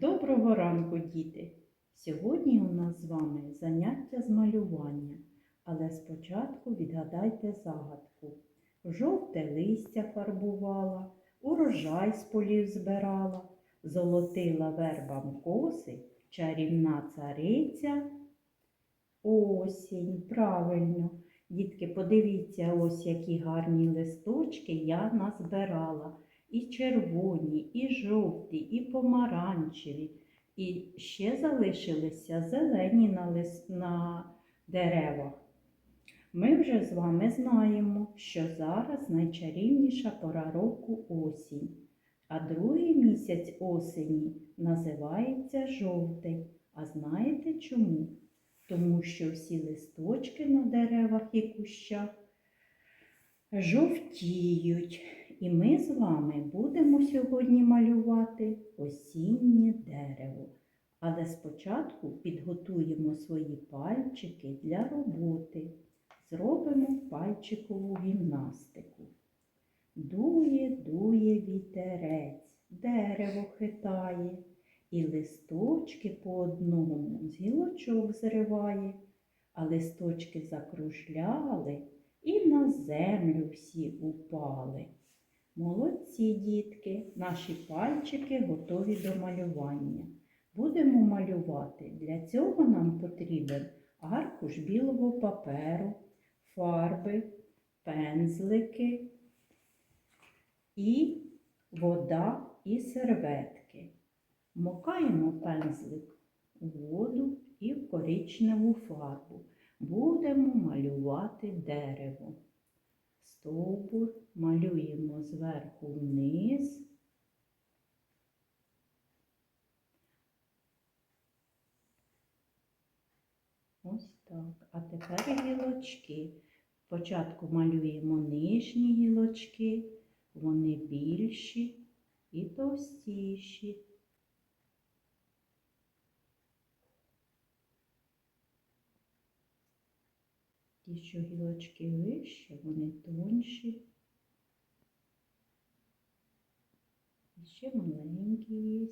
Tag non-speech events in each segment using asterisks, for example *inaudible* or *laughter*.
Доброго ранку, діти! Сьогодні у нас з вами заняття з малювання, але спочатку відгадайте загадку. Жовте листя фарбувала, урожай з полів збирала, золотила вербам коси, чарівна цариця. Осінь, правильно. Дітки, подивіться, ось які гарні листочки я назбирала. І червоні, і жовті, і помаранчеві. І ще залишилися зелені на, лис... на деревах. Ми вже з вами знаємо, що зараз найчарівніша пора року осінь, а другий місяць осені називається жовтий. А знаєте чому? Тому що всі листочки на деревах і кущах жовтіють. І ми з вами будемо сьогодні малювати осіннє дерево. Але спочатку підготуємо свої пальчики для роботи. Зробимо пальчикову гімнастику. Дує, дує вітерець, дерево хитає, і листочки по одному з гілочок зриває, а листочки закружляли і на землю всі упали. Молодці, дітки, наші пальчики готові до малювання. Будемо малювати. Для цього нам потрібен аркуш білого паперу, фарби, пензлики і вода і серветки. Мокаємо пензлик у воду і в коричневу фарбу. Будемо малювати дерево. Стовбур малюємо зверху вниз. Ось так. А тепер гілочки. Спочатку малюємо нижні гілочки, вони більші і товстіші. Ті, що гілочки вище, вони тонші. І ще маленькі є.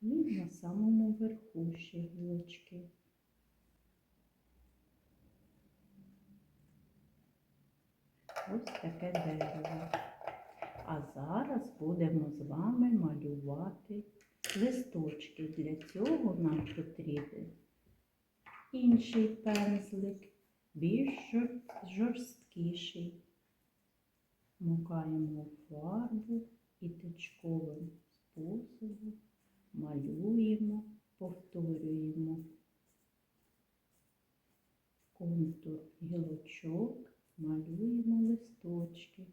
І на самому верху ще гілочки. Ось таке дерево. А зараз будемо з вами малювати листочки. Для цього нам потрібен інший пензлик, більш жор- жорсткіший. Мукаємо фарбу і тичковим способом малюємо, повторюємо контур гілочок, малюємо листочки.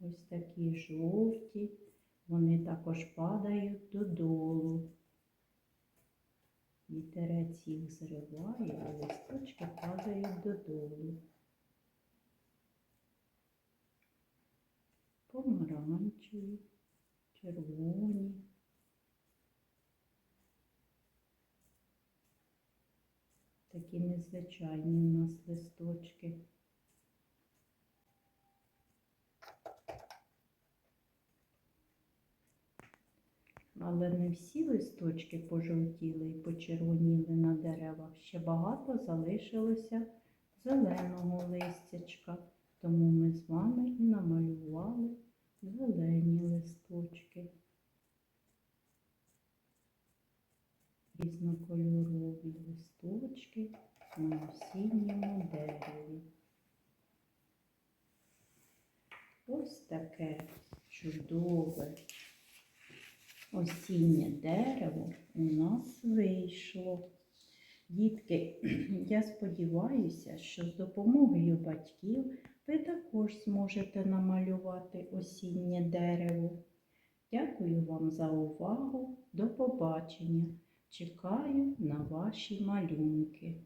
Ось такі жовті. Вони також падають додолу. Вітерець їх зриває, а листочки падають додолу. Помаранчеві, червоні. Такі незвичайні у нас листочки. Але не всі листочки пожовтіли і почервоніли на деревах. Ще багато залишилося зеленого листячка. Тому ми з вами і намалювали зелені листочки. Різнокольорові листочки на осінньому дереві. Ось таке чудове осіннє дерево у нас вийшло. Дітки, *clears throat* я сподіваюся, що з допомогою батьків ви також зможете намалювати осіннє дерево. Дякую вам за увагу. До побачення. Чекаю на ваші малюнки.